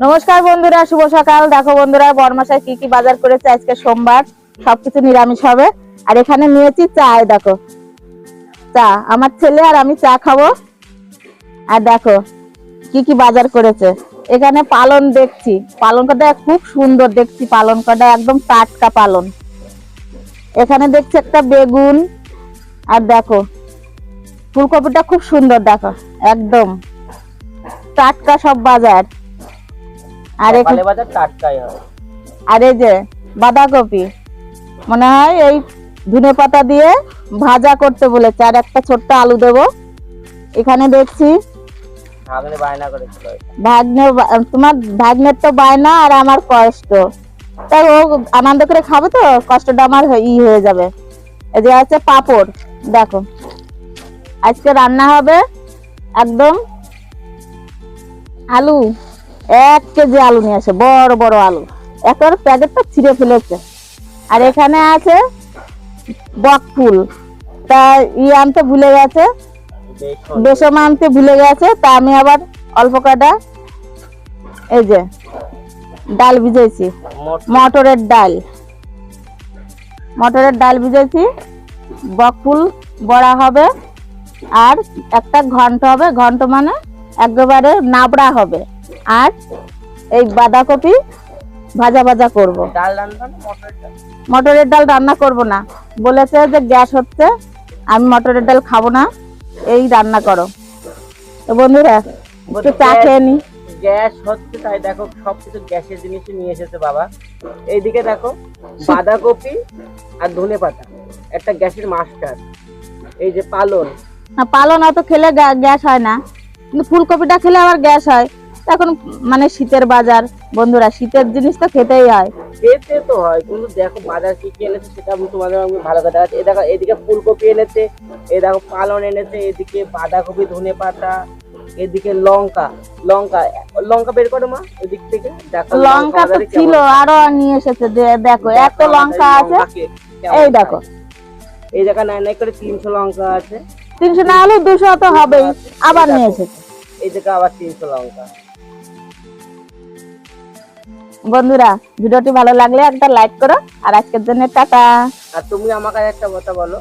নমস্কার বন্ধুরা, শুভ সকাল। দেখো বন্ধুরা বরমাসায় কি কি বাজার করেছে আজকে সোমবার? সবকিছু নিরামিষ হবে। আর এখানে নিয়েছি চা দেখো। চা, আমার ছেলে আর আমি চা খাব। আর দেখো, কি কি বাজার করেছে। এখানে পালন দেখছি। পালন কটা খুব সুন্দর দেখছি, পালন কটা একদম টাটকা পালন। এখানে দেখছি একটা বেগুন। আর দেখো, ফুলকপিটা খুব সুন্দর, দেখো। একদম টাটকা সব বাজার। আর এখানে বাজার টাটকাই হয়। আর এই যে বাঁধাকপি মনে হয় এই ধনে পাতা দিয়ে ভাজা করতে বলেছে। আর একটা ছোট্ট আলু দেব। এখানে দেখছি সামনে বায়না করেছিল ভাগ্নের তোমার ভাগ্নের তো বায়না আর আমার কষ্ট। তাই ও আনন্দ করে খাবে তো? কষ্টটা আমার ই হয়ে যাবে। এই যে আছে পাপড়। দেখো। আজকে রান্না হবে একদম আলু। এক কেজি আলু নিয়ে আসে বড় বড় আলু। একবার প্যাকেটটা ছিঁড়ে ফেলেছে। আর এখানে আছে বক ফুল। তা ই আনতে ভুলে গেছে বেসম আনতে ভুলে গেছে তা আমি আবার অল্প কাটা এই যে ডাল ভিজেছি মটরের ডাল। মটরের ডাল ভিজেছি বকফুল বড়া হবে আর একটা ঘন্ট হবে। ঘন্ট মানে একেবারে নাবড়া হবে। আর এই বাঁধাকপি ভাজা ভাজা করব। ডাল মটরের ডাল? রান্না করব না। বলেছে যে গ্যাস হচ্ছে আমি মটরের ডাল খাব না এই রান্না করো। তো বন্ধুরা একটু চা খেয়ে নি। গ্যাস হচ্ছে তাই দেখো সবকিছু গ্যাসের জিনিসই নিয়ে এসেছে বাবা। এইদিকে দেখো বাঁধাকপি আর ধনে পাতা একটা গ্যাসের মাস্টার। এই যে পালন। না পালন অত খেলে গ্যা- গ্যাস হয় না। কিন্তু ফুলকপিটা খেলে আবার গ্যাস হয়। এখন মানে শীতের বাজার বন্ধুরা শীতের জিনিস তো খেতেই হয়। খেতে তো হয় কিন্তু দেখো বাজার কি কি এনেছে সেটা তোমাদের আমি ভালো করে দেখাচ্ছি। দেখো এদিকে ফুলকপি এনেছে এই দেখো পালন এনেছে এদিকে বাঁধাকপি ধনে পাতা এদিকে লঙ্কা লঙ্কা লঙ্কা বের করো মা এদিক থেকে। দেখো লঙ্কা তো ছিল আরও নিয়ে এসেছে দেখো এত লঙ্কা আছে। এই দেখো। এই জায়গা নাই নাই করে তিনশো লঙ্কা আছে। তিনশো না হলেও দুশো তো হবেই আবার নিয়ে এসেছে। এই জায়গা আবার তিনশো লঙ্কা। বন্ধুরা ভিডিওটি ভালো লাগলে একটা লাইক করো আর আজকের জন্য টাটা। আর তুমি আমাকে একটা কথা বলো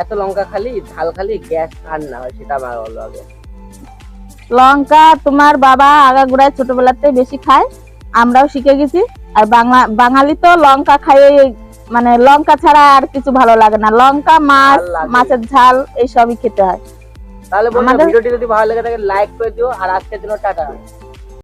এত লঙ্কা খালি ঝাল খালি গ্যাস আর না হয় সেটা আমার বলো আগে। লঙ্কা তোমার বাবা আগাগোড়ায় ছোটবেলাতে বেশি খায় আমরাও শিখে গেছি। আর বাংলা বাঙালি তো লঙ্কা খাইয়ে মানে লঙ্কা ছাড়া আর কিছু ভালো লাগে না। লঙ্কা মাছ মাছের ঝাল এইসবই খেতে হয়। তাহলে বন্ধু আমাদের- ভিডিওটি যদি ভালো লেগে থাকে লাইক করে দিও আর আজকের জন্য টাটা।